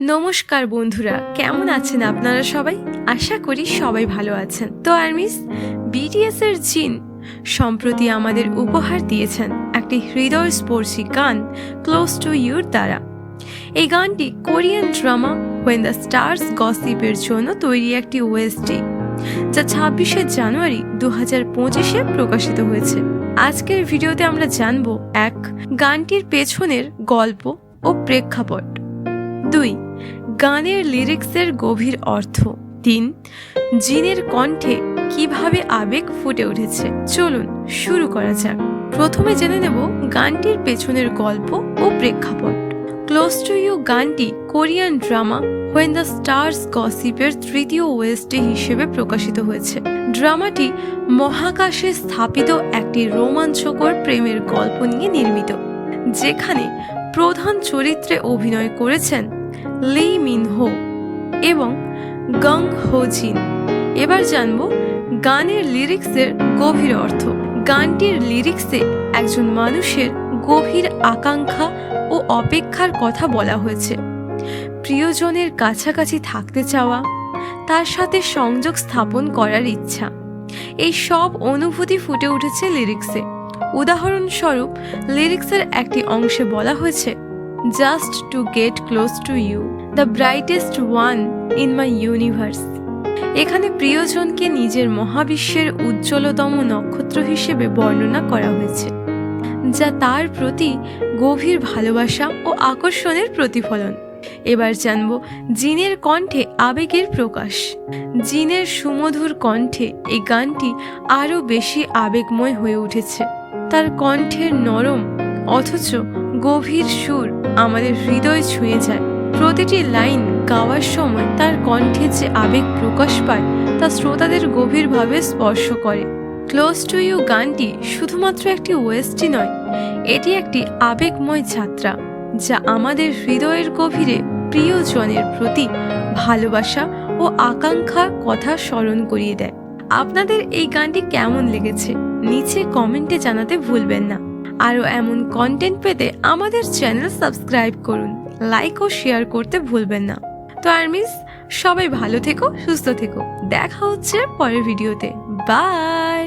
নমস্কার বন্ধুরা, কেমন আছেন আপনারা সবাই? আশা করি সবাই ভালো আছেন। তো আর্মিস বিটিএস এর জিন সম্প্রতি আমাদের উপহার দিয়েছেন একটি হৃদয়স্পর্শী গান ক্লোজ টু ইউর দ্বারা। এই গানটি Korean drama when the stars গসিপের জন্য তৈরি একটি ওয়েস্টি যা ছাব্বিশে জানুয়ারি দু হাজার পঁচিশে প্রকাশিত হয়েছে। আজকের ভিডিওতে আমরা জানব, এক গানটির পেছনের গল্প ও প্রেক্ষাপট। দুই গানের লিরিক্সের গভীর অর্থ। তিন, জিনের কণ্ঠে কীভাবে আবেগ ফুটে উঠেছে। চলুন, শুরু করা যাক। প্রথমে জেনে নেব গানটির পেছনের গল্প ও প্রেক্ষাপট। ক্লোজ টু ইউ গানটি Korean drama when the stars গসিপের তৃতীয় ওয়েস্টে হিসেবে প্রকাশিত হয়েছে। ড্রামাটি মহাকাশে স্থাপিত একটি রোমাঞ্চকর প্রেমের গল্প নিয়ে নির্মিত, যেখানে প্রধান চরিত্রে অভিনয় করেছেন লি মিন হো এবং গং হো জিন। এবার জানব গানের লিরিক্সের গভীর অর্থ। গানটির লিরিক্সে একজন মানুষের গভীর আকাঙ্ক্ষা ও অপেক্ষার কথা বলা হয়েছে। প্রিয়জনের কাছাকাছি থাকতে চাওয়া, তার সাথে সংযোগ স্থাপন করার ইচ্ছা। এই সব অনুভূতি ফুটে উঠেছে লিরিক্সে। উদাহরণস্বরূপ, লিরিক্সের একটি অংশে বলা হয়েছে just to get close to you the brightest one in my universe এখানে প্রিয়জনকে নিজের মহাবিশ্বের উজ্জ্বলতম নক্ষত্র হিসেবে বর্ণনা করা হয়েছে, যা তার প্রতি গভীর ভালোবাসা ও আকর্ষণের প্রতিফলন। এবার জানব জিনের কণ্ঠে আবেগের প্রকাশ। জিনের সুমধুর কণ্ঠে এই গানটি আরও বেশি আবেগময় হয়ে উঠেছে। তার কণ্ঠের নরম অথচ গভীর সুর আমাদের হৃদয় ছুঁয়ে যায়। প্রতিটি লাইন গাওয়ার সময় তার কণ্ঠে যে আবেগ প্রকাশ পায়, তা শ্রোতাদের গভীরভাবে স্পর্শ করে। ক্লোজ টু ইউ গানটি শুধুমাত্র একটি ওয়েস্টই নয়, এটি একটি আবেগময় যাত্রা, যা আমাদের হৃদয়ের গভীরে প্রিয়জনের প্রতি ভালোবাসা ও আকাঙ্ক্ষা কথা স্মরণ করিয়ে দেয়। আপনাদের এই গানটি কেমন লেগেছে, নিচে কমেন্টে জানাতে ভুলবেন না। আরও এমন কন্টেন্ট পেতে আমাদের চ্যানেল সাবস্ক্রাইব করুন লাইক ও শেয়ার করতে ভুলবেন না। তো আর মিস সবাই ভালো থেকো, সুস্থ থেকো। দেখা হচ্ছে পরের ভিডিওতে বাই